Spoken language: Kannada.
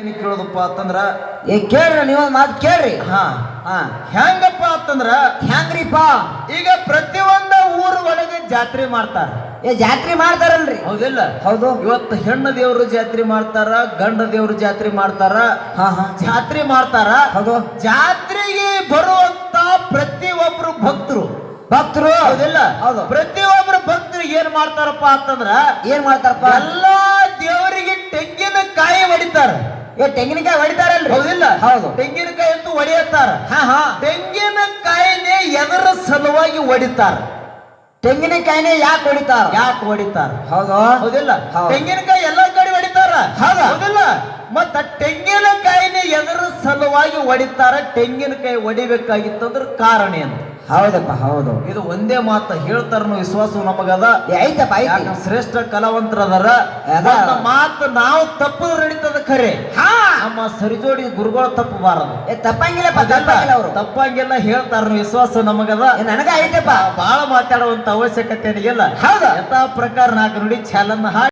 ಏನ್ ಕೇಳೋದಪ್ಪ ಅಂತಂದ್ರ ಏ ಕೇಳ್ರಿ ನೀವು ಮಾತು ಕೇಳ್ರಿ. ಹಾ ಹಾ. ಹೆಂಗಪ್ಪ ಅಂತಂದ್ರ ಹೆಂಗ್ರಿಪ್ಪ ಈಗ ಪ್ರತಿಯೊಂದ ಊರ್ ಒಳಗೆ ಜಾತ್ರೆ ಮಾಡ್ತಾರ. ಏ ಜಾತ್ರೆ ಮಾಡ್ತಾರಲ್ರಿ. ಹೌದಿಲ್ಲ? ಹೌದು. ಇವತ್ತು ಹೆಣ್ಣು ದೇವರು ಜಾತ್ರೆ ಮಾಡ್ತಾರ ಗಂಡ ದೇವರು ಜಾತ್ರೆ ಮಾಡ್ತಾರ. ಹಾ ಹಾ. ಜಾತ್ರೆ ಮಾಡ್ತಾರ. ಹೌದು. ಜಾತ್ರೆಗೆ ಬರುವಂತ ಪ್ರತಿಯೊಬ್ರು ಭಕ್ತರು. ಭಕ್ತರು? ಹೌದಿಲ್ಲ? ಹೌದು. ಪ್ರತಿಯೊಬ್ರು ಭಕ್ತರು ಏನ್ ಮಾಡ್ತಾರಪ್ಪ ಅಂತಂದ್ರ ಏನ್ ಮಾಡ್ತಾರಪ್ಪ? ಎಲ್ಲಾ ಹೊಡಿತಾರ. ತೆಂಗಿನಕಾಯಿ ಹೊಡಿತಾರಲ್ರಿ? ಹೌದಿಲ್ಲ. ಹೌದು. ತೆಂಗಿನಕಾಯಿ ಅಂತೂ ಹೊಡೆಯತ್ತಾರ. ಹಾ ಹಾ. ತೆಂಗಿನಕಾಯಿನೇ ಎದರ ಸಲುವಾಗಿ ಹೊಡಿತಾರ. ತೆಂಗಿನಕಾಯಿನೇ ಯಾಕೆ ಹೊಡಿತಾರ? ಯಾಕೆ ಹೊಡಿತಾರ? ಹೌದು. ಹೌದಿಲ್ಲ. ತೆಂಗಿನಕಾಯಿ ಎಲ್ಲ ಕಡೆ ಹೊಡಿತಾರ? ಹೌದಾ? ಹೌದಿಲ್ಲ. ಮತ್ತ ತೆಂಗಿನಕಾಯಿನೇ ಎದರ ಸಲುವಾಗಿ ಹೊಡಿತಾರ. ತೆಂಗಿನಕಾಯಿ ಹೊಡಿಬೇಕಾಗಿತ್ತಂದ್ರ ಕಾರಣ ಏನು? ಹೌದಪ್ಪ ಹೌದು. ಇದು ಒಂದೇ ಮಾತು ಹೇಳ್ತಾರ ವಿಶ್ವಾಸ ನಮಗದ? ಐತಪ್ಪ ಐತಿ ಶ್ರೇಷ್ಠ ಕಲಾವಂತರದಾರ. ಮಾತು ನಾವು ತಪ್ಪು ನಡೀತದ ಖರೆ ಹಾ. ನಮ್ಮ ಸರಿಜೋಡಿ ಗುರುಗಳು ತಪ್ಪಬಾರದು. ತಪ್ಪಂಗಿಲ್ಲಪ್ಪ ತಪ್ಪಂಗಿಲ್ಲ ಅವರು ತಪ್ಪಂಗಿಲ್ಲ ಹೇಳ್ತಾರನು ವಿಶ್ವಾಸ ನಮಗದ? ನನಗೆ ಐತಪ್ಪ ಬಹಳ ಮಾತಾಡುವಂತ ಅವಶ್ಯಕತೆ ಇಲ್ಲ. ಹೌದಾ? ಯಥಾ ಪ್ರಕಾರ ನಾಲ್ಕು ನುಡಿ ಚಾಲನ್ನ